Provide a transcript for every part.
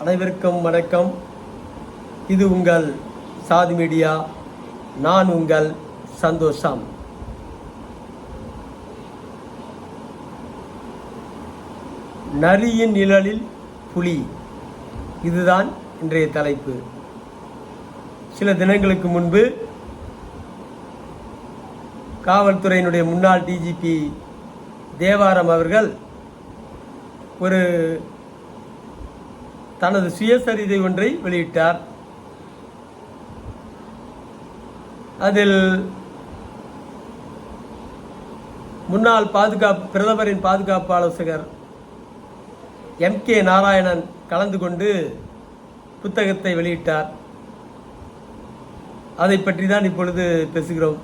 அனைவருக்கும் வணக்கம். இது உங்கள் சாதி மீடியா நான் உங்கள் சந்தோஷம். நரியின் நிழலில் புலி. இதுதான் இன்றைய தலைப்பு. சில தினங்களுக்கு முன்பு காவல்துறையினுடைய முன்னாள் டிஜிபி தேவாரம் அவர்கள் ஒரு தனது சுயசரிதை ஒன்றை வெளியிட்டார். அதில் முன்னாள் பாதுகாப்பு பிரதமரின் பாதுகாப்பு ஆலோசகர் எம். கே. நாராயணன் கலந்து கொண்டு புத்தகத்தை வெளியிட்டார். அதை பற்றி தான் இப்பொழுது பேசுகிறோம்.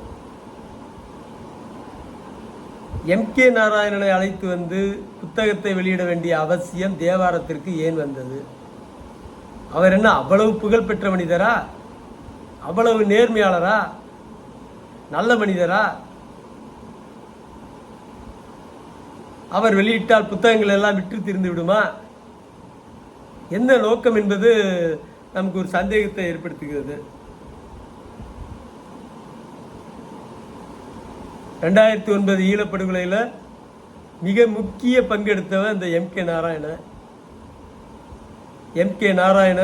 எம். கே. நாராயணனை அழைத்து வந்து புத்தகத்தை வெளியிட வேண்டிய அவசியம் தேவாரத்திற்கு ஏன் வந்தது? அவர் என்ன அவ்வளவு புகழ் பெற்ற மனிதரா? அவ்வளவு நேர்மையாளரா? நல்ல மனிதரா? அவர் வெளியிட்டால் புத்தகங்கள் எல்லாம் விற்று திருந்து விடுமா? என்ன நோக்கம் என்பது நமக்கு ஒரு சந்தேகத்தை ஏற்படுத்துகிறது. ரெண்டாயிரத்தி ஒன்பது ஈழப்படுகொலையில் மிக முக்கிய பங்கெடுத்தவன் இந்த M K Narayanan. M K Narayana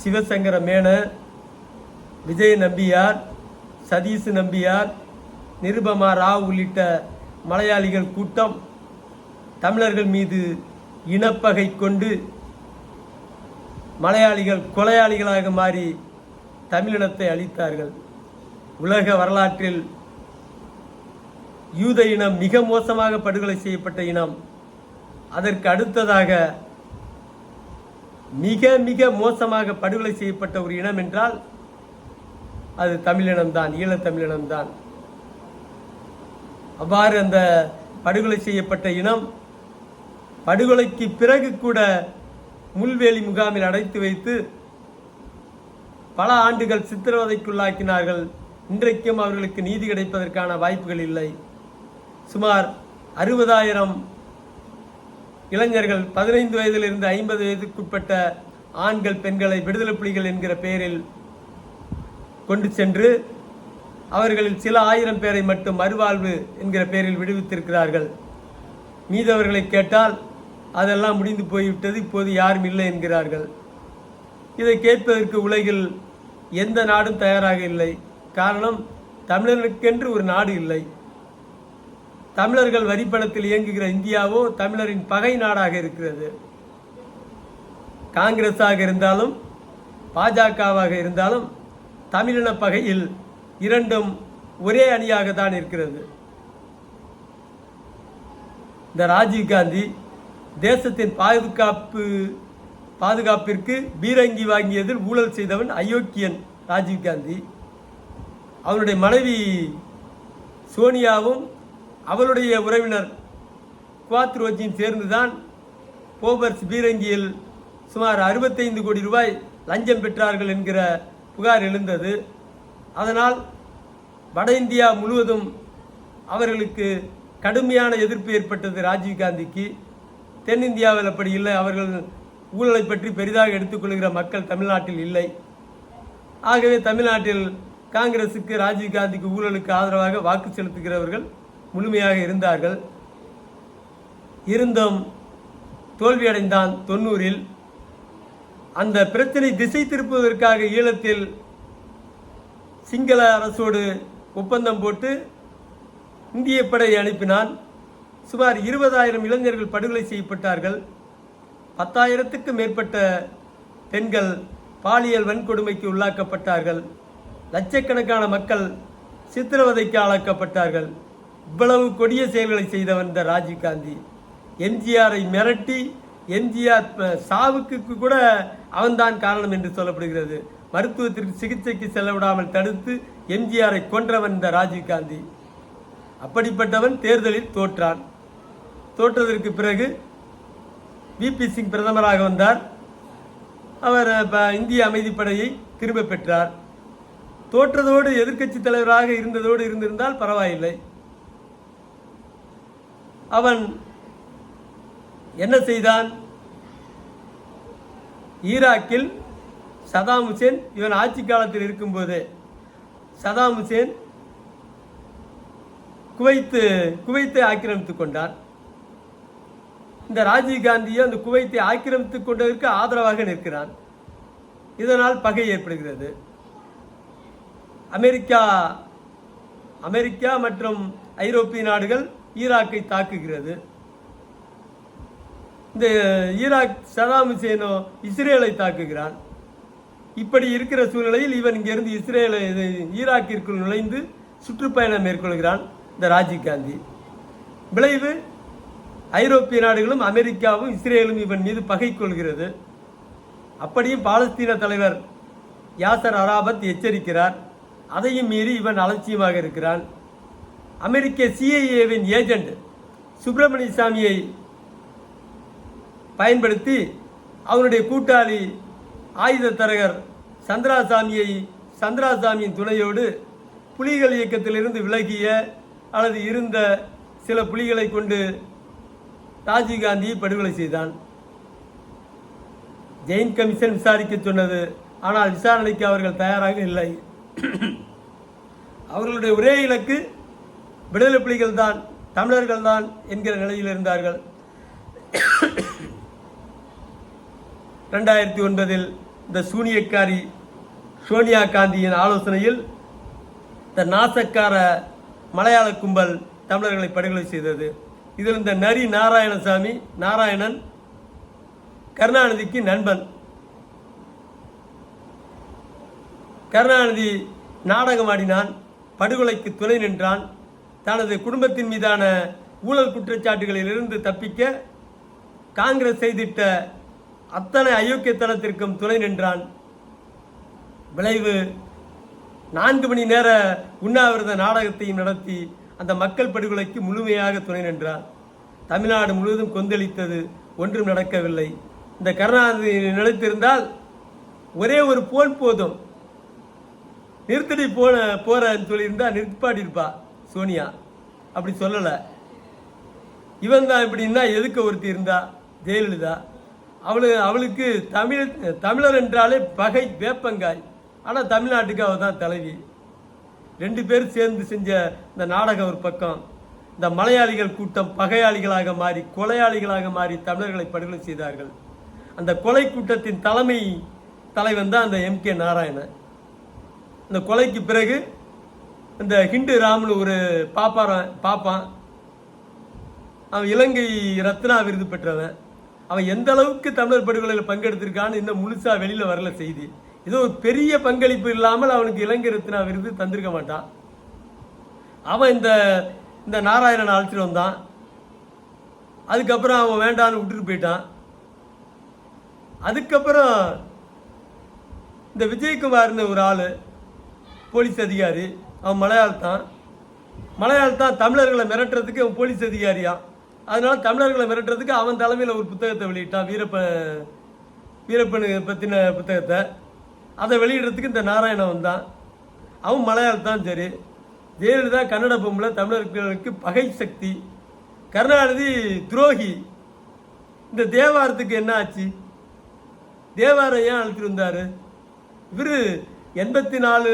Sivasankara Menon Vijaya Nambiar Satish Nambiar Nirupama Rao உள்ளிட்ட மலையாளிகள் கூட்டம் தமிழர்கள் மீது இனப்பகை கொண்டு மலையாளிகள் கொலையாளிகளாக மாறி தமிழினத்தை அழித்தார்கள். உலக வரலாற்றில் யூத இனம் மிக மோசமாக படுகொலை செய்யப்பட்ட இனம். அதற்கு அடுத்ததாக மிக மிக மோசமாக படுகொலை செய்யப்பட்ட ஒரு இனம் என்றால் அது தமிழினம்தான் ஈழத்தமிழினம்தான் அவ்வாறு அந்த படுகொலை செய்யப்பட்ட இனம் படுகொலைக்கு பிறகு கூட முள்வேலி முகாமில் அடைத்து வைத்து பல ஆண்டுகள் சித்திரவதைக்குள்ளாக்கினார்கள். இன்றைக்கும் அவர்களுக்கு நீதி கிடைப்பதற்கான வாய்ப்புகள் இல்லை. சுமார் அறுபதாயிரம் இளைஞர்கள் பதினைந்து வயதிலிருந்து ஐம்பது வயதுக்குட்பட்ட ஆண்கள் பெண்களை விடுதலை புலிகள் என்கிற பெயரில் கொண்டு சென்று அவர்களில் சில ஆயிரம் பேரை மட்டும் மறுவாழ்வு என்கிற பெயரில் விடுவித்திருக்கிறார்கள். மீதவர்களை கேட்டால் அதெல்லாம் முடிந்து போய்விட்டது இப்போது யாரும் இல்லை என்கிறார்கள். இதை கேட்பதற்கு உலகில் எந்த நாடும் தயாராக இல்லை. காரணம் தமிழர்களுக்கென்று ஒரு நாடு இல்லை. தமிழர்கள் வரிப்பணத்தில் இயங்குகிற இந்தியாவோ தமிழரின் பகை நாடாக இருக்கிறது. காங்கிரஸாக இருந்தாலும் பாஜகவாக இருந்தாலும் தமிழின பகையில் இரண்டும் ஒரே அணியாக தான் இருக்கிறது. இந்த ராஜீவ்காந்தி தேசத்தின் பாதுகாப்பு பாதுகாப்பிற்கு பீரங்கி வாங்கியதில் ஊழல் செய்தவன் அயோக்கியன் ராஜீவ்காந்தி அவனுடைய மனைவி சோனியாவும் அவளுடைய உறவினர் குவாத் சேர்ந்துதான் போபர்ஸ் பீரங்கியில் சுமார் அறுபத்தைந்து கோடி ரூபாய் லஞ்சம் பெற்றார்கள் என்கிற புகார் எழுந்தது. அதனால் வட இந்தியா முழுவதும் அவர்களுக்கு கடுமையான எதிர்ப்பு ஏற்பட்டது ராஜீவ்காந்திக்கு தென்னிந்தியாவில் அப்படி இல்லை. அவர்கள் ஊழலை பற்றி பெரிதாக எடுத்துக்கொள்கிற மக்கள் தமிழ்நாட்டில் இல்லை. ஆகவே தமிழ்நாட்டில் காங்கிரசுக்கு ராஜீவ்காந்திக்கு ஊழலுக்கு ஆதரவாக வாக்கு செலுத்துகிறவர்கள் முழுமையாக இருந்தார்கள். இருந்தும் தோல்வியடைந்தான் தொண்ணூறில். அந்த பிரச்சனை திசை திருப்புவதற்காக ஈழத்தில் சிங்கள அரசோடு ஒப்பந்தம் போட்டு இந்திய படையை அனுப்பினான். சுமார் இருபதாயிரம் இளைஞர்கள் படுகொலை செய்யப்பட்டார்கள். பத்தாயிரத்துக்கு மேற்பட்ட பெண்கள் பாலியல் வன்கொடுமைக்கு உள்ளாக்கப்பட்டார்கள். லட்சக்கணக்கான மக்கள் சித்திரவதைக்கு ஆளாக்கப்பட்டார்கள். இவ்வளவு கொடிய செயல்களை செய்தவன் இந்த ராஜீவ்காந்தி எம்ஜிஆரை மிரட்டி எம்ஜிஆர் சாவுக்கு கூட அவன்தான் காரணம் என்று சொல்லப்படுகிறது. மருத்துவத்திற்கு சிகிச்சைக்கு செல்ல விடாமல் தடுத்து எம்ஜிஆரை கொன்றவன் இந்த ராஜீவ்காந்தி அப்படிப்பட்டவன் தேர்தலில் தோற்றான். தோற்றதற்கு பிறகு விபி சிங் பிரதமராக வந்தார். அவர் ப- இந்திய அமைதிப்படையை திரும்ப பெற்றார். தோற்றதோடு எதிர்க்கட்சி தலைவராக இருந்ததோடு இருந்திருந்தால் பரவாயில்லை. அவன் என்ன செய்தான்? ஈராக்கில் சதாம் ஹுசேன் இவன் ஆட்சி காலத்தில் இருக்கும்போது சதாம் ஹுசேன் குவைத்து குவைத்தை ஆக்கிரமித்துக் கொண்டார். இந்த ராஜீவ் காந்தியை அந்த குவைத்தை ஆக்கிரமித்துக் கொண்டதற்கு ஆதரவாக நிற்கிறான். இதனால் பகை ஏற்படுகிறது. அமெரிக்கா அமெரிக்கா மற்றும் ஐரோப்பிய நாடுகள் ஈராக்கை தாக்குகிறது. இந்த ஈராக் சதாம் ஹுசேனோ இஸ்ரேலை தாக்குகிறான். இப்படி இருக்கிற சூழ்நிலையில் இவன் இங்கிருந்து இஸ்ரேலை ஈராக்கிற்குள் நுழைந்து சுற்றுப்பயணம் மேற்கொள்கிறான் இந்த ராஜீவ் காந்தி. விளைவு ஐரோப்பிய நாடுகளும் அமெரிக்காவும் இஸ்ரேலும் இவன் மீது பகை கொள்கிறது. அப்படியும் பாலஸ்தீன தலைவர் யாசர் அராபத் எச்சரிக்கிறார். அதையும் மீறி இவன் அலட்சியமாக இருக்கிறான். அமெரிக்க சிஐஏவின் ஏஜெண்ட் சுப்பிரமணிய சாமியை பயன்படுத்தி அவனுடைய கூட்டாளி ஆயுத தரகர் சந்திராசாமியை சந்திராசாமியின் துணையோடு புலிகள் இயக்கத்திலிருந்து விலகிய அல்லது இருந்த சில புலிகளை கொண்டு ராஜீவ்காந்தியை படுகொலை செய்தான். ஜெயின் கமிஷன் விசாரிக்க சொன்னது ஆனால் விசாரணைக்கு அவர்கள் தயாராக இல்லை. அவர்களுடைய ஒரே இலக்கு விடுதலை புலிகள் தான் தமிழர்கள் தான் என்கிற நிலையில் இருந்தார்கள். ரெண்டாயிரத்தி ஒன்பதில் இந்த சூனியக்காரி சோனியா காந்தியின் ஆலோசனையில் இந்த நாசக்கார மலையாள கும்பல் தமிழர்களை படுகொலை செய்தது. இதில் இந்த நரி நாராயணசாமி நாராயணன் கருணாநிதிக்கு நண்பன். கருணாநிதி நாடகம் ஆடினான் படுகொலைக்கு துணை நின்றான். தனது குடும்பத்தின் மீதான ஊழல் குற்றச்சாட்டுகளிலிருந்து தப்பிக்க காங்கிரஸ் செய்திட்ட அத்தனை அயோக்கியத்தனத்திற்கும் துணை நின்றான். விளைவு நான்கு மணி நேர உண்ணாவிரத நாடகத்தையும் நடத்தி அந்த மக்கள் படுகொலைக்கு முழுமையாக துணை நின்றார் தமிழ்நாடு முழுவதும் கொந்தளித்தது ஒன்றும் நடக்கவில்லை. இந்த கருணாநிதி நிலைத்திருந்தால் ஒரே ஒரு போன் போதும். நிறுத்தடி போன போறன்னு சொல்லியிருந்தா நிற்பாட்டிருப்பா சோனியா. அப்படி சொல்லலை. இவன் தான் இப்படின்னா எதுக்கு ஒருத்தி இருந்தா? ஜெயலலிதா. அவளு அவளுக்கு தமிழ் தமிழர் என்றாலே பகை வேப்பங்காய். ஆனால் தமிழ்நாட்டுக்கு அவள் தான் தலைவி. ரெண்டு பேரும் சேர்ந்து செஞ்ச இந்த நாடகம் ஒரு பக்கம். இந்த மலையாளிகள் கூட்டம் பகையாளிகளாக மாறி கொலையாளிகளாக மாறி தமிழர்களை படுகொலை செய்தார்கள். அந்த கொலை கூட்டத்தின் தலைமை தலைவன் தான் அந்த எம் கே நாராயணன். இந்த கொலைக்கு பிறகு இந்த ஹிண்டு ராம்னு ஒரு பாப்பாரன் பாப்பான். அவன் இலங்கை ரத்னா விருது பெற்றவன். அவன் எந்த அளவுக்கு தமிழர் படுகொலையில் பங்கெடுத்திருக்கான்னு இன்னும் முழுசா வெளியில் வரல செய்தி. ஏதோ ஒரு பெரிய பங்களிப்பு இல்லாமல் அவனுக்கு இலங்கை ரத்னா விருது தந்திருக்க மாட்டான். அவன் இந்த இந்த நாராயணன் அழைச்சிட்டு வந்தான் அதுக்கப்புறம் அவன் வேண்டான்னு விட்டுட்டு போயிட்டான். அதுக்கப்புறம் இந்த விஜயகுமார்னு ஒரு ஆள் போலீஸ் அதிகாரி அவன் மலையாளத்தான் மலையாளத்தான் தமிழர்களை மிரட்டுறதுக்கு அவன் போலீஸ் அதிகாரியா? அதனால தமிழர்களை மிரட்டுறதுக்கு அவன் தலைமையில் ஒரு புத்தகத்தை வெளியிட்டான் வீரப்பன் வீரப்பனு பற்றின புத்தகத்தை. அதை வெளியிடுறதுக்கு இந்த நாராயணன் வந்தான். அவன் மலையாளத்தான் சரி. ஜெயலலிதா கன்னட பொம்பளை தமிழர்களுக்கு பகை சக்தி. கருணாநிதி துரோகி. இந்த தேவாரத்துக்கு என்ன ஆச்சு? தேவாரம் ஏன் அழைச்சிட்டு வந்தார்? இவர் எண்பத்தி நாலு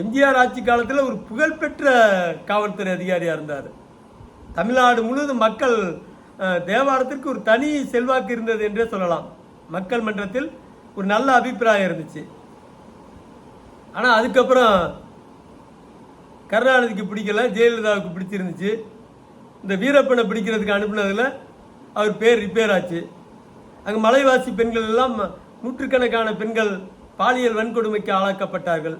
எம்ஜிஆர் ஆட்சி காலத்தில் ஒரு புகழ்பெற்ற காவல்துறை அதிகாரியாக இருந்தார். தமிழ்நாடு முழுவதும் மக்கள் தேவாரத்திற்கு ஒரு தனி செல்வாக்கு இருந்தது என்றே சொல்லலாம். மக்கள் மன்றத்தில் ஒரு நல்ல அபிப்பிராயம் இருந்துச்சு. ஆனால் அதுக்கப்புறம் கருணாநிதிக்கு பிடிக்கல ஜெயலலிதாவுக்கு பிடிச்சிருந்துச்சு. இந்த வீரப்பனை பிடிக்கிறதுக்கு அனுப்புனதில் அவர் பேர் ரிப்பேர் ஆச்சு. அங்கே மலைவாசி பெண்கள் எல்லாம் நூற்றுக்கணக்கான பெண்கள் பாலியல் வன்கொடுமைக்கு ஆளாக்கப்பட்டார்கள்.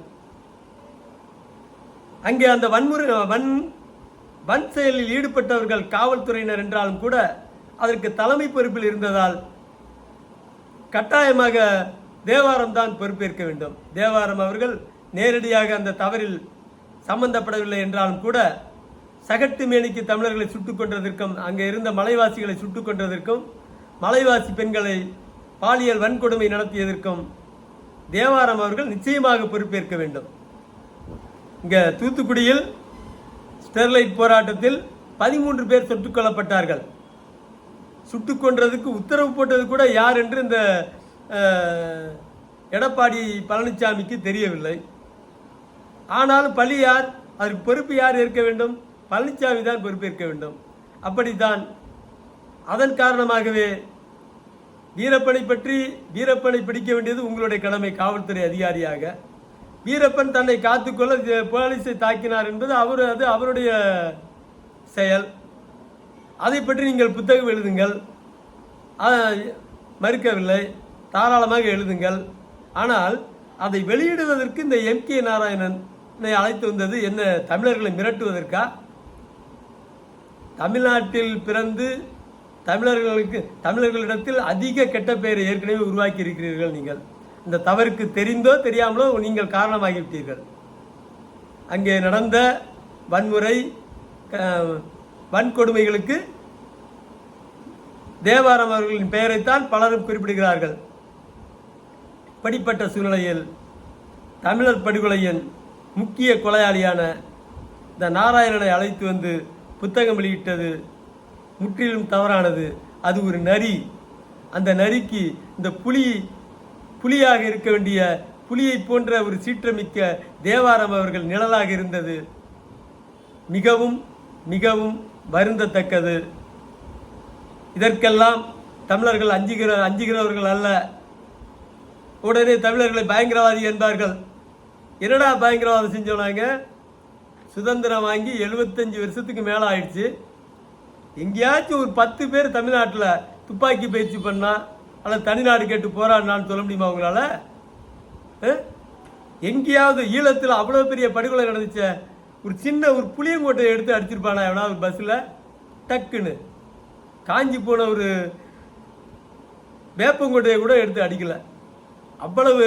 அங்கே அந்த வன்முறை வன் வன் செயலில் ஈடுபட்டவர்கள் காவல்துறையினர் என்றாலும் கூட அதற்கு தலைமை பொறுப்பில் இருந்ததால் கட்டாயமாக தேவாரம் தான் பொறுப்பேற்க வேண்டும். தேவாரம் அவர்கள் நேரடியாக அந்த தவறில் சம்பந்தப்படவில்லை என்றாலும் கூட சகட்டு மேனிக்கு தமிழர்களை சுட்டுக் கொன்றதற்கும் அங்கே இருந்த மலைவாசிகளை சுட்டுக் கொன்றதற்கும் மலைவாசி பெண்களை பாலியல் வன்கொடுமை நடத்தியதற்கும் தேவாரம் அவர்கள் நிச்சயமாக பொறுப்பேற்க வேண்டும். இங்கே தூத்துக்குடியில் ஸ்டெர்லைட் போராட்டத்தில் பதிமூன்று பேர் சுட்டுக் கொல்லப்பட்டார்கள். சுட்டுக் கொன்றதுக்கு உத்தரவு போட்டது கூட யார் என்று இந்த எடப்பாடி பழனிசாமிக்கு தெரியவில்லை. ஆனாலும் பழி யார்? அதற்கு பொறுப்பு யார் ஏற்க வேண்டும்? பழனிசாமி தான் பொறுப்பேற்க வேண்டும். அப்படித்தான். அதன் காரணமாகவே வீரப்பனை பற்றி வீரப்பனை பிடிக்க வேண்டியது உங்களுடைய கடமை காவல்துறை அதிகாரியாக. வீரப்பன் தன்னை காத்துக்கொள்ள போலீஸை தாக்கினார் என்பது அவர் அது அவருடைய செயல். அதை பற்றி நீங்கள் புத்தகம் எழுதுங்கள். மறுக்கவில்லை. தாராளமாக எழுதுங்கள். ஆனால் அதை வெளியிடுவதற்கு இந்த எம். கே. நாராயணன் அழைத்து வந்தது என்ன தமிழர்களை மிரட்டுவதற்கா? தமிழ்நாட்டில் பிறந்து தமிழர்களுக்கு தமிழர்களிடத்தில் அதிக கெட்ட பெயரை ஏற்கனவே உருவாக்கி இருக்கிறீர்கள் நீங்கள். இந்த தவறுக்கு தெரிந்தோ தெரியாமலோ நீங்கள் காரணமாகிவிட்டீர்கள். அங்கே நடந்த வன்முறை க- வன்கொடுமைகளுக்கு தேவாரம் அவர்களின் பெயரைத்தான் பலரும் குறிப்பிடுகிறார்கள். படிப்பட்ட சூழ்நிலையில் தமிழர் படுகொலையின் முக்கிய கொலையாளியான இந்த நாராயணனை அழைத்து வந்து புத்தகம் வெளியிட்டது முற்றிலும் தவறானது. அது ஒரு நரி. அந்த நரிக்கு இந்த புலி புலியாக இருக்க வேண்டிய புலியை போன்ற ஒரு சீற்றமிக்க தேவாரம் அவர்கள் நிழலாக இருந்தது. மிகவும் மிகவும் வருந்தத்தக்கது. இதற்கெல்லாம் தமிழர்கள் அஞ்சுகிற அஞ்சுகிறவர்கள் அல்ல. உடனே தமிழர்களை பயங்கரவாதி என்பார்கள். என்னடா பயங்கரவாதம் செஞ்சோனாங்க சுதந்திரம் வாங்கி எழுபத்தஞ்சு வருஷத்துக்கு மேலே ஆயிடுச்சு எங்கேயாச்சும் ஒரு பத்து பேர் தமிழ்நாட்டில் துப்பாக்கி பயிற்சி பண்ணால் அல்லது தனிநாடு கேட்டு போராடினான்னு சொல்ல முடியுமா அவங்களால எங்கேயாவது ஈழத்தில் அவ்வளோ பெரிய படுகொலை நடந்துச்ச ஒரு சின்ன ஒரு புளியங்கோட்டையை எடுத்து அடிச்சிருப்பானா எவனாவது பஸ்ஸில் டக்குன்னு. காஞ்சி போன ஒரு வேப்பங்கோட்டையை கூட எடுத்து அடிக்கலை. அவ்வளவு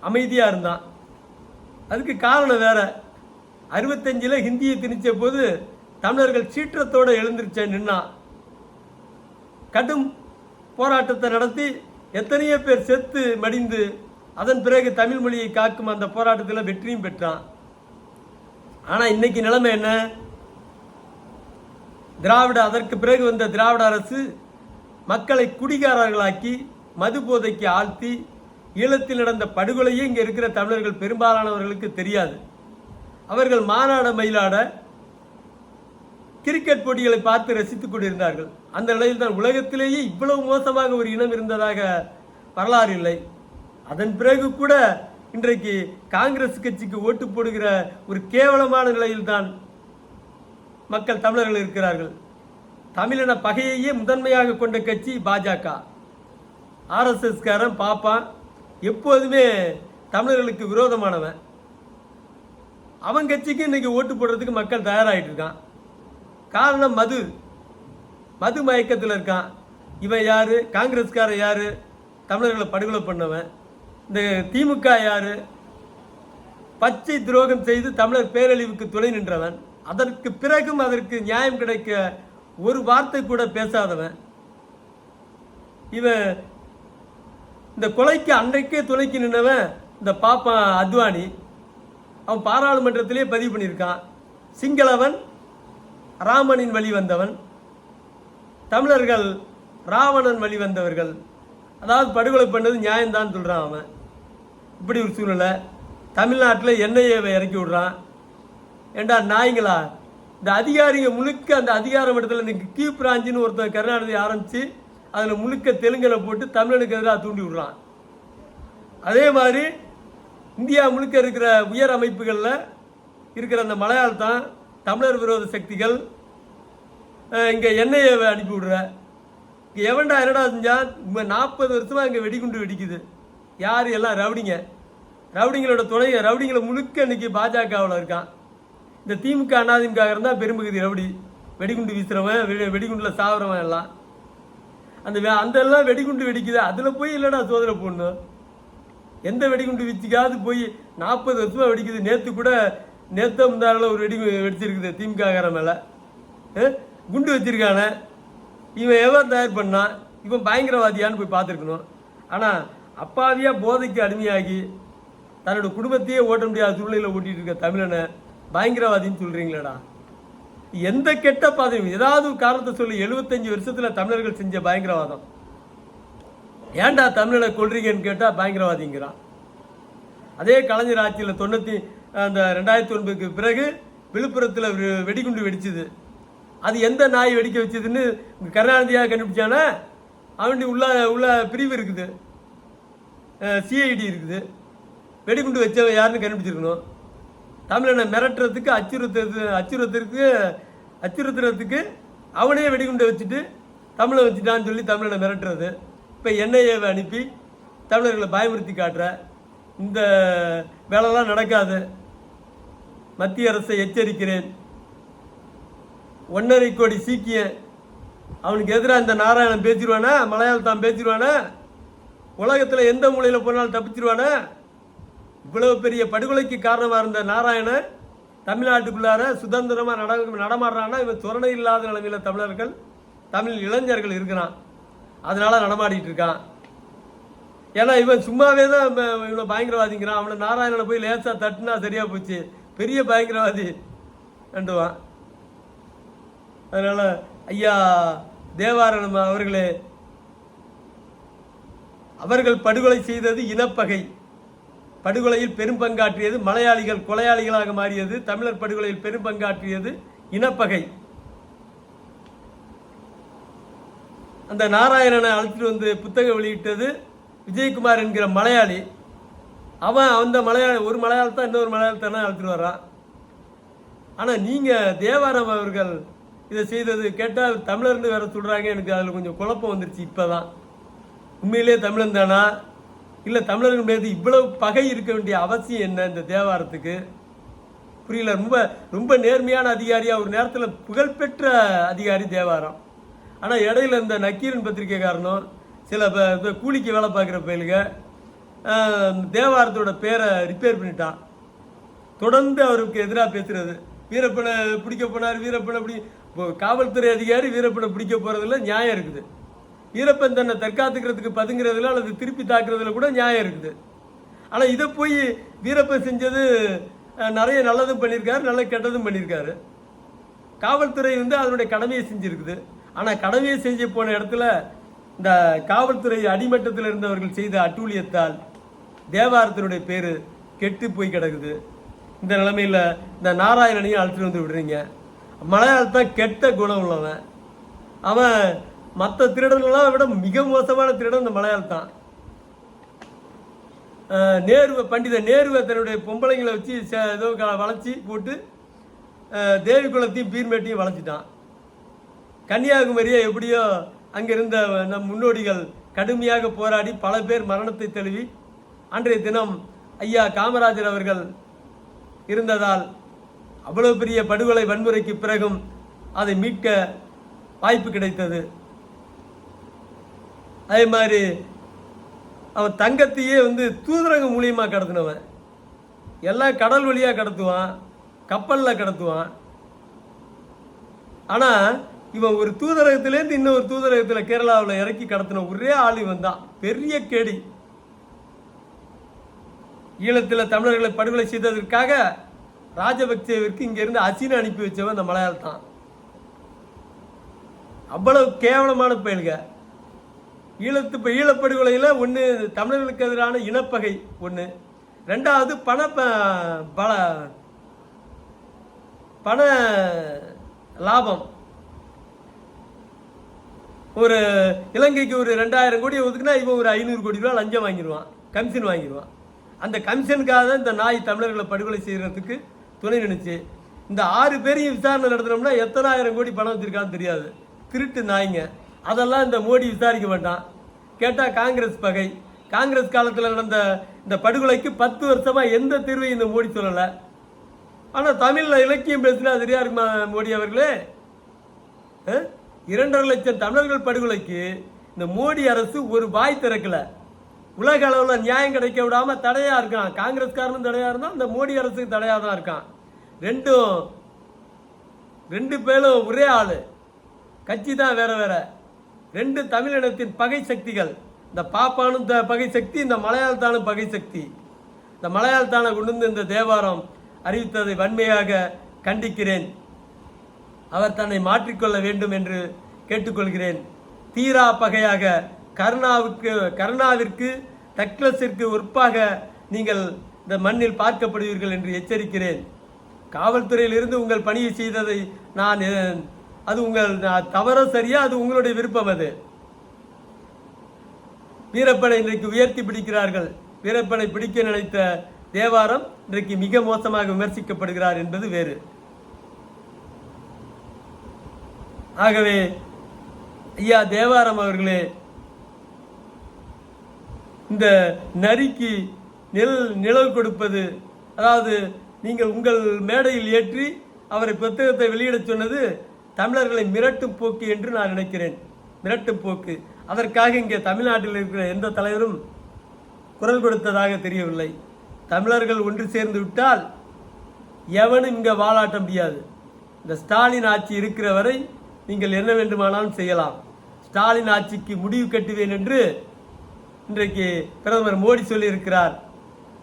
அமைதியாக இருந்தான். அதுக்கு காரணம் வேற. அறுபத்தஞ்சில் ஹிந்தியை திணிச்ச போது தமிழர்கள் சீற்றத்தோடு எழுந்திருச்ச நின்னா கடும் போராட்டத்தை நடத்தி எத்தனையோ பேர் செத்து மடிந்து அதன் பிறகு தமிழ் மொழியை காக்கும் அந்த போராட்டத்தில் வெற்றியும் பெற்றான். ஆனால் இன்னைக்கு நிலைமை என்ன? திராவிட அதற்கு பிறகு வந்த திராவிட அரசு மக்களை குடிகாரர்களாக்கி மது போதைக்கு ஆழ்த்தி ஈழத்தில் நடந்த படுகொலையே இங்கே இருக்கிற தமிழர்கள் பெரும்பாலானவர்களுக்கு தெரியாது. அவர்கள் மாநாட மயிலாட கிரிக்கெட் போட்டிகளை பார்த்து ரசித்துக் கொண்டிருந்தார்கள். அந்த நிலையில் தான் உலகத்திலேயே இவ்வளவு மோசமாக ஒரு இனம் இருந்ததாக வரலாறு இல்லை. அதன் பிறகு கூட இன்றைக்கு காங்கிரஸ் கட்சிக்கு ஓட்டு போடுகிற ஒரு கேவலமான நிலையில்தான் மக்கள் தமிழர்கள் இருக்கிறார்கள். தமிழின பகையையே முதன்மையாக கொண்ட கட்சி பாஜக. ஆர்எஸ்எஸ்காரன் பாப்பான் எப்போதுமே தமிழர்களுக்கு விரோதமானவன். அவன் கட்சிக்கு இன்னைக்கு ஓட்டு போடுறதுக்கு மக்கள் தயாராகிட்டு இருக்கான். காரணம் மது. மது மயக்கத்தில் இருக்கான். இவன் யார்? காங்கிரஸ்காரன் யார்? தமிழர்களை படுகொலை பண்ணவன். இந்த திமுக யார்? பச்சை துரோகம் செய்து தமிழர் பேரழிவுக்கு துணை நின்றவன். அதற்கு பிறகும் அதற்கு நியாயம் கிடைக்க ஒரு வார்த்தை கூட பேசாதவன். இவன் இந்த கொலைக்கு அன்றைக்கே துணைக்கு நின்றவன் இந்த பாப்பா அத்வானி. அவன் பாராளுமன்றத்திலே பதிவு பண்ணியிருக்கான். சிங்களவன் ராமனின் வழி வந்தவன் தமிழர்கள் ராவணன் வழி வந்தவர்கள். அதாவது படுகொலை பண்ணது நியாயம்தான் சொல்கிறான் அவன். இப்படி ஒரு சூழ்நிலை. தமிழ்நாட்டில் என்ஐஏவை இறக்கி விடுறான். ஏண்டா நாய்ங்களா? இந்த அதிகாரிங்க முழுக்க அந்த அதிகாரம் இடத்துல இன்னைக்கு கீ பிராஞ்சுன்னு ஒருத்தன் கருணாநிதி ஆரம்பித்து அதில் முழுக்க தெலுங்கனை போட்டு தமிழனுக்கு எதிராக தூண்டி விடுறான். அதே மாதிரி இந்தியா முழுக்க இருக்கிற உயர் அமைப்புகளில் இருக்கிற அந்த மலையாளத்தான் தமிழர் விரோத சக்திகள் இங்கே எண்ணெயை அனுப்பி விடுற. இங்கே எவன்டா என்னடா செஞ்சா நாற்பது வருஷமாக இங்கே வெடிகுண்டு வெடிக்குது. யார் எல்லாம் ரவுடிங்க? ரவுடிங்களோட துணை ரவுடிங்களை முழுக்க இன்னைக்கு பாஜகவில் இருக்கான். இந்த திமுக அதிமுக இருந்தால் பெரும்பகுதி ரவுடி. வெடிகுண்டு வீசுகிறவன் வெடி வெடிகுண்டில் சாகுறவன் எல்லாம். அந்த வே- அந்த எல்லாம் வெடிகுண்டு வெடிக்குது. அதில் போய் இல்லைடா சோதனை போடணும். எந்த வெடிகுண்டு வீச்சுக்காவது போய் நாற்பது வருஷமாக வெடிக்குது. நேற்று கூட நேற்று முந்தாரில் ஒரு வெடி வெடிச்சிருக்குது திமுககாரன் மேலே. குண்டு வச்சிருக்கானே. இவன் எவன் தயார் பண்ணான் இவன் பயங்கரவாதியான்னு போய் பார்த்துருக்கணும். ஆனால் அப்பாவியாக போதைக்கு அடிமையாகி தன்னோட குடும்பத்தையே ஓட்ட முடியாத சூழ்நிலையில் ஓட்டிகிட்டு இருக்க தமிழனை பயங்கரவாதின்னு சொல்கிறீங்களேடா எந்த கெட்ட பாதையும் ஏதாவது காரணத்தை சொல்லி எழுபத்தஞ்சு வருஷத்தில் தமிழர்கள் செஞ்ச பயங்கரவாதம். ஏன்டா தமிழனை கொள்றீங்கன்னு கேட்டால் பயங்கரவாதிங்கிறான். அதே கலைஞர் ஆட்சியில் தொண்ணூற்றி அந்த ரெண்டாயிரத்தி ஒன்பதுக்கு பிறகு விழுப்புரத்தில் வெ- வெடிகுண்டு வெடிச்சுது. அது எந்த நாய் வெடிக்க வச்சதுன்னு கருணாநிதியாக கண்டுபிடிச்சானா? அவனுடைய உள்ள உள்ள பிரிவு இருக்குது. சிஐடி இருக்குது. வெடிகுண்டு வச்சவன் யாருன்னு கண்டுபிடிச்சிருக்கணும். தமிழனை மிரட்டுறதுக்கு அச்சுறுத்துறது அச்சுறுத்துறதுக்கு அச்சுறுத்துறதுக்கு அவனே வெடிகுண்டை வச்சுட்டு தமிழை வச்சுட்டான்னு சொல்லி தமிழனை மிரட்டுறது. இப்போ என்ஐஏவை அனுப்பி தமிழர்களை பயமுறுத்தி காட்டுற. இந்த வேலைலாம் நடக்காது. மத்திய அரசை எச்சரிக்கிறேன். ஒன்றரை கோடி சீக்கிய அவனுக்கு எதிராக இந்த நாராயணன் பேசிடுவானா மலையாளத்தான் பேசிடுவானா உலகத்தில் எந்த மூலையில் போனாலும் தப்பிச்சிருவானா? இவ்வளவு பெரிய படுகொலைக்கு காரணமாக இருந்த நாராயணன் தமிழ்நாட்டுக்குள்ளார சுதந்திரமாக நட நடமாடுறான்னா இவன் துரணை இல்லாத நிலைமையில் தமிழர்கள் தமிழ் இளைஞர்கள் இருக்கிறான். அதனால் நடமாடிட்டு இருக்கான். ஏன்னா இவன் சும்மாவே தான் இவனை பயங்கரவாதிங்கிறான். அவனை நாராயணனை போய் லேசாக தட்டுனா சரியாக போச்சு. பெரிய பயங்கரவாதி ரெண்டுவான் அதனால் ஐயா தேவாரணம் அவர்களே அவர்கள் படுகொலை செய்தது இனப்பகை. படுகொலையில் பெரும் பங்காற்றியது மலையாளிகள் கொலையாளிகளாக மாறியது. தமிழர் படுகொலையில் பெரும் பங்காற்றியது இனப்பகை. அந்த நாராயணனை அழைத்துட்டு வந்து புத்தகம் வெளியிட்டது விஜயகுமார் என்கிற மலையாளி. அவன் அந்த மலையாளி ஒரு மலையாளத்தான் இன்னொரு மலையாளத்தானே அழைச்சிட்டு வர்றான் ஆனால் நீங்கள் தேவாரம் அவர்கள் இதை செய்தது கேட்டால் தமிழர்ந்து வேற சொல்கிறாங்க எனக்கு அதில் கொஞ்சம் குழப்பம் வந்துருச்சு இப்போ தான் உண்மையிலே தமிழன் தானா? இல்லை தமிழர்கள் மீது இவ்வளவு பகை இருக்க வேண்டிய அவசியம் என்ன இந்த தேவாரத்துக்கு? புரியல ரொம்ப ரொம்ப நேர்மையான அதிகாரியாக ஒரு நேரத்தில் புகழ்பெற்ற அதிகாரி தேவாரம். ஆனால் இடையில இந்த நக்கீரன் பத்திரிக்கைக்காரனும் சில இப்போ கூலிக்கு வேலை பார்க்குற பயிலுங்க தேவாரத்தோட பேரை ரிப்பேர் பண்ணிட்டான். தொடர்ந்து அவருக்கு எதிராக பேசுறது. வீரப்பனை பிடிக்க போனார் வீரப்பனை பிடி இப்போ காவல்துறை அதிகாரி வீரப்பனை பிடிக்க போகிறதுல நியாயம் இருக்குது. வீரப்பன் தன்னை தற்காத்துக்கிறதுக்கு பதுங்கிறதுல அல்லது திருப்பி தாக்குறதுல கூட நியாயம் இருக்குது. ஆனால் இதை போய் வீரப்பன் செஞ்சது நிறைய நல்லதும் பண்ணியிருக்காரு நல்ல கெட்டதும் பண்ணியிருக்காரு. காவல்துறை வந்து அதனுடைய கடமையை செஞ்சுருக்குது. ஆனால் கடமையை செஞ்சு போன இடத்துல இந்த காவல்துறை அடிமட்டத்தில் இருந்தவர்கள் செய்த அட்டூழியத்தால் தேவாரத்தினுடைய பேர் கெட்டு போய் கிடக்குது. இந்த நிலைமையில் இந்த நாராயணனையும் அழைச்சிட்டு வந்து விடுறீங்க. மலையாளத்தான் கெட்ட குணம் உள்ளவன். அவன் மற்ற திருடர்களெல்லாம் விட மிக மோசமான திருடன் இந்த மலையாளத்தான். நேருவை பண்டித நேருவை தன்னுடைய பொம்பளைங்களை வச்சு ஏதோ வளைச்சி போட்டு தேவி குலத்தையும் பீர்மேட்டையும் வளைச்சிட்டான் கன்னியாகுமரியை எப்படியோ அங்கிருந்த நம் முன்னோடிகள் கடுமையாக போராடி பல பேர் மரணத்தை தழுவி அன்றைய தினம் ஐயா காமராஜர் அவர்கள் இருந்ததால் அவ்வளவு பெரிய படுகொலை வன்முறைக்கு பிறகும் அதை மீட்க வாய்ப்பு கிடைத்தது. அதே மாதிரி அவன் தங்கத்தையே வந்து தூதரகம் மூலியமாக கடத்தினவன். எல்லாம் கடல் வழியாக கடத்துவான் கப்பலில் கடத்துவான். ஆனால் இவன் ஒரு தூதரகத்திலேருந்து இன்னொரு தூதரகத்தில் கேரளாவில் இறக்கி கடத்தின ஒரே ஆள் இவன் தான் பெரிய கேடி. ஈழத்தில் தமிழர்களை படுகொலை செய்ததற்காக ராஜபக்சேவிற்கு இங்கிருந்து அசினை அனுப்பி வச்சவன் இந்த மலையாளத்தான் அவ்வளவு கேவலமான பயல்க. ஈழத்து இப்போ ஈழப்படுகொலையில் ஒன்று தமிழர்களுக்கு எதிரான இனப்பகை ஒன்று ரெண்டாவது பண பல பண லாபம். ஒரு இலங்கைக்கு ஒரு ரெண்டாயிரம் கோடி ஒதுக்குனா இவன் ஒரு ஐநூறு கோடி ரூபா லஞ்சம் வாங்கிடுவான் கமிஷன் வாங்கிடுவான் அந்த கமிஷனுக்காக தான் இந்த நாய் தமிழர்களை படுகொலை செய்கிறதுக்கு துணை நினைச்சு இந்த ஆறு பேரையும் விசாரணை நடத்தினோம்னா எத்தனாயிரம் கோடி பணம் வச்சிருக்கான்னு தெரியாது. திருட்டு நாய்ங்க. அதெல்லாம் இந்த மோடி விசாரிக்க மாட்டான் கேட்டால் காங்கிரஸ் பகை. காங்கிரஸ் காலத்தில் நடந்த இந்த படுகொலைக்கு பத்து வருஷமாக எந்த தீர்வையும் இந்த மோடி சொல்லலை. ஆனால் தமிழில் இலக்கியம் பேசினா சரியா இருக்குமா மோடி அவர்களே? இரண்டரை லட்சம் தமிழர்கள் படுகொலைக்கு இந்த மோடி அரசு ஒரு வாய் திறக்கல. உலக அளவில் நியாயம் கிடைக்க விடாம தடையா இருக்கான். காங்கிரஸ்காரனும் தடையா இருந்தான் இந்த மோடி அரசுக்கு தடையா தான் இருக்கான். ரெண்டும் ரெண்டு பேரும் ஒரே ஆள். கட்சி தான் வேற வேற. ரெண்டு தமிழினத்தின் பகை சக்திகள். இந்த பாப்பானும் த- பகை சக்தி இந்த மலையாளத்தானும் பகை சக்தி. இந்த மலையாளத்தானை கொண்டு வந்து இந்த தேவாரம் அறிவித்ததை வன்மையாக கண்டிக்கிறேன். அவர் தன்னை மாற்றிக்கொள்ள வேண்டும் என்று கேட்டுக்கொள்கிறேன். தீரா பகையாக கருணாவுக்கு கருணாவிற்கு டக்ளஸிற்கு ஒற்பாக நீங்கள் இந்த மண்ணில் பார்க்கப்படுவீர்கள் என்று எச்சரிக்கிறேன். காவல்துறையிலிருந்து உங்கள் பணியை செய்ததை நான் அது உங்கள் நான் தவறோ சரியா அது உங்களுடைய விருப்பம் அது. வீரப்பனை இன்றைக்கு உயர்த்தி பிடிக்கிறார்கள். வீரப்பனை பிடிக்க நினைத்த தேவாரம் இன்றைக்கு மிக மோசமாக விமர்சிக்கப்படுகிறார் என்பது வேறு. ஆகவே ஐயா தேவாரம் அவர்களே இந்த நரிக்கு நிழல் நிழல் கொடுப்பது. அதாவது நீங்கள் உங்கள் மேடையில் ஏற்றி அவரை புத்தகத்தை வெளியிடச் சொன்னது தமிழர்களை மிரட்டும் போக்கு என்று நான் நினைக்கிறேன். மிரட்டும் போக்கு. அதற்காக இங்கே தமிழ்நாட்டில் இருக்கிற எந்த தலைவரும் குரல் கொடுத்ததாக தெரியவில்லை. தமிழர்கள் ஒன்று சேர்ந்து விட்டால் எவனும் இங்கே வாழாட்ட முடியாது. இந்த ஸ்டாலின் ஆட்சி இருக்கிற வரை நீங்கள் என்ன வேண்டுமானாலும் செய்யலாம். ஸ்டாலின் ஆட்சிக்கு முடிவு கட்டுவேன் என்று இன்றைக்கு பிரதமர் மோடி சொல்லியிருக்கிறார்.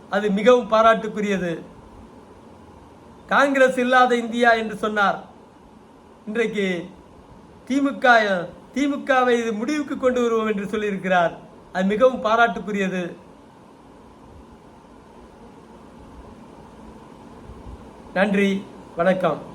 அது மிகவும் பாராட்டுக்குரியது. காங்கிரஸ் இல்லாத இந்தியா என்று சொன்னார். இன்றைக்கு திமுக திமுகவை இது முடிவுக்கு கொண்டு வருவோம் என்று சொல்லியிருக்கிறார். அது மிகவும் பாராட்டுக்குரியது. நன்றி. வணக்கம்.